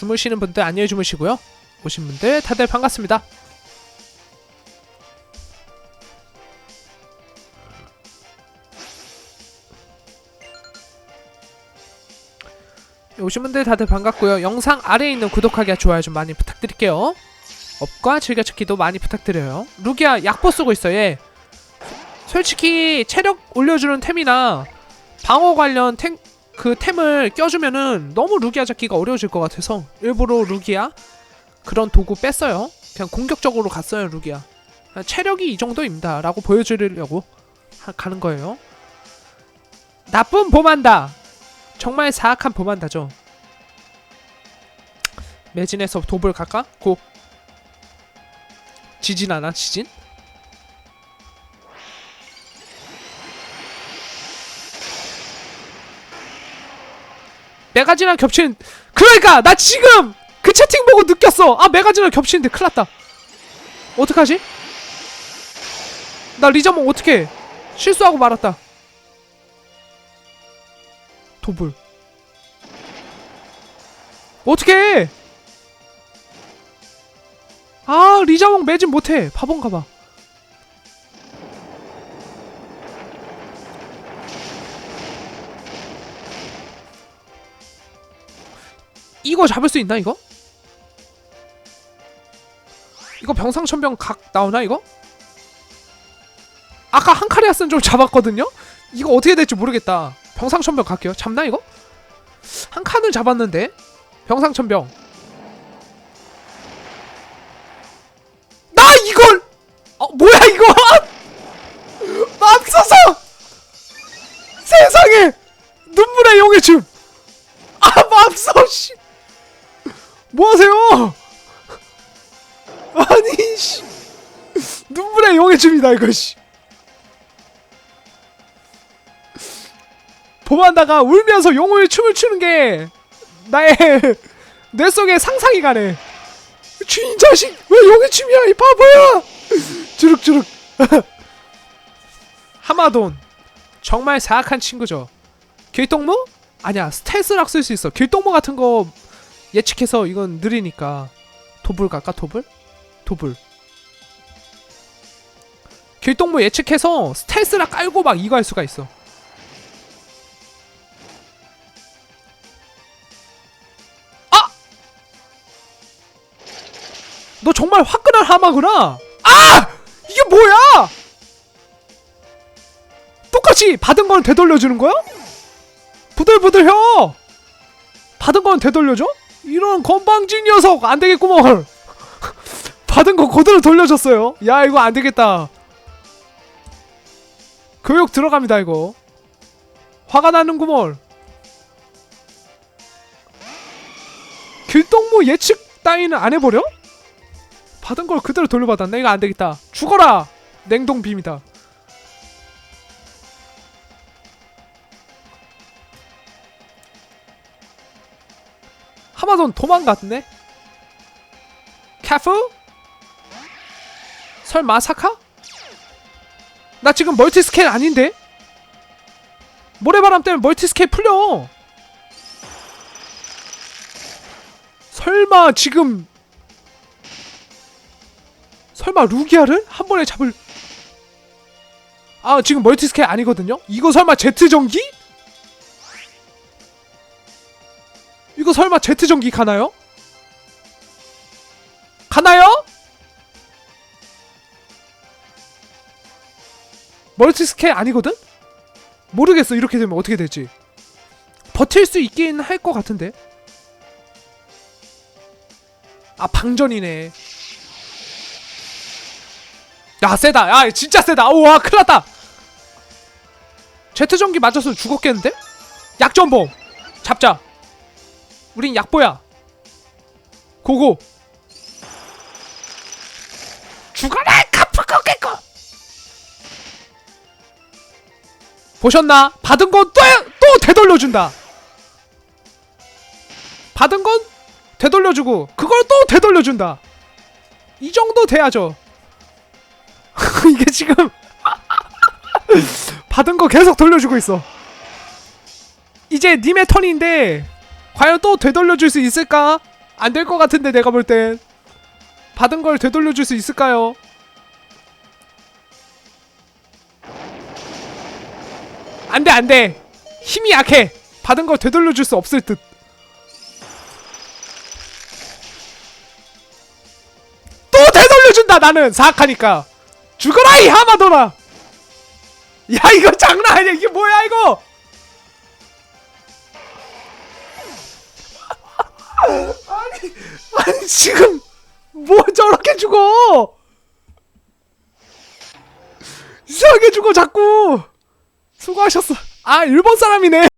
주무시는 분들 안녕히 주무시고요. 오신 분들 다들 반갑습니다. 오신 분들 다들 반갑고요. 영상 아래에 있는 구독하기와 좋아요 좀 많이 부탁드릴게요. 업과 즐겨찾기도 많이 부탁드려요. 루기야 약보 쓰고 있어 얘. 솔직히 체력 올려주는 템이나 방어 관련 템, 그 템을 껴주면은 너무 루기아 잡기가 어려워질 것 같아서 일부러 루기아 그런 도구 뺐어요. 그냥 공격적으로 갔어요 루기아. 체력이 이 정도입니다. 라고 보여주려고 하- 가는 거예요. 나쁜 보만다. 정말 사악한 보만다죠. 매진에서 도불 갈까? 고. 지진 않아 지진? 메가진이랑 겹치는 그러니까 나 지금 그 채팅 보고 느꼈어. 아 메가진이랑 겹치는데 큰일 났다. 어떡하지? 나 리자몽 어떻게 실수하고 말았다. 도불. 어떻게 아 리자몽 매진 못해. 바본가봐 이거 잡을 수 있나 이거? 이거 병상천병 각 나오나 이거? 아까 한카리아스는 좀 잡았거든요? 이거 어떻게 될지 모르겠다. 병상천병 갈게요. 잡나 이거? 한 칸은 잡았는데. 병상천병. 나 이걸! 어 뭐야 이거? 맙소사 세상에! 눈물의 용의 춤 아 맙소 씨 뭐하세요? 아니 씨. 눈물의 용의 춤이다 이거 씨. 보만다가 울면서 용의 춤을 추는 게 나의 뇌 속에 상상이 가네. 주인 자식 왜 용의 춤이야 이 바보야? 주룩주룩. 하마돈. 정말 사악한 친구죠. 길동무? 아니야 스텔스락 쓸 수 있어. 길동무 같은 거 예측해서 이건 느리니까 도불 갈까 도불? 도불 길동무 예측해서 스텔스락 깔고 막 이거 할 수가 있어 아! 너 정말 화끈한 하마구나 아! 이게 뭐야 똑같이 받은 건 되돌려주는 거야? 부들부들혀 받은 건 되돌려줘? 이런 건방진 녀석 안 되겠구먼. 받은 거 그대로 돌려줬어요. 야 이거 안 되겠다. 교육 들어갑니다 이거. 화가 나는구먼. 길동무 예측 따위는 안 해버려? 받은 걸 그대로 돌려받았네. 이거 안 되겠다. 죽어라! 냉동 빔이다 하마돈 도망갔네? 캐프? 설마 사카? 나 지금 멀티 스케일 아닌데? 모래바람 때문에 멀티 스케일 풀려 설마 지금 설마 루기아를 한 번에 잡을 아 지금 멀티 스케일 아니거든요? 이거 설마 제트 전기? 이거 설마 제트 전기 가나요? 가나요? 멀티 스케일 아니거든? 모르겠어. 이렇게 되면 어떻게 될지. 버틸 수 있긴 할 것 같은데. 아 방전이네. 야 세다. 야 진짜 세다. 우와 큰일났다. 제트 전기 맞았으면 죽었겠는데? 약전범 잡자 우린 약보야. 고고. 죽어라 카프코게코. 보셨나? 받은 건 또 또 되돌려준다. 받은 건 되돌려주고 그걸 또 되돌려준다. 이 정도 돼야죠. 이게 지금 받은 거 계속 돌려주고 있어. 이제 님의 턴인데 과연 또 되돌려줄 수 있을까? 안 될 것 같은데 내가 볼 땐. 받은 걸 되돌려줄 수 있을까요? 안돼 안돼. 힘이 약해. 받은 걸 되돌려줄 수 없을 듯. 또 되돌려준다 나는. 사악하니까. 죽어라 이 하마도나 야 이거 장난 아니야. 이게 뭐야 이거 아니 아니 지금 뭐 저렇게 죽어? 이상하게 죽어 자꾸. 수고하셨어. 아 일본 사람이네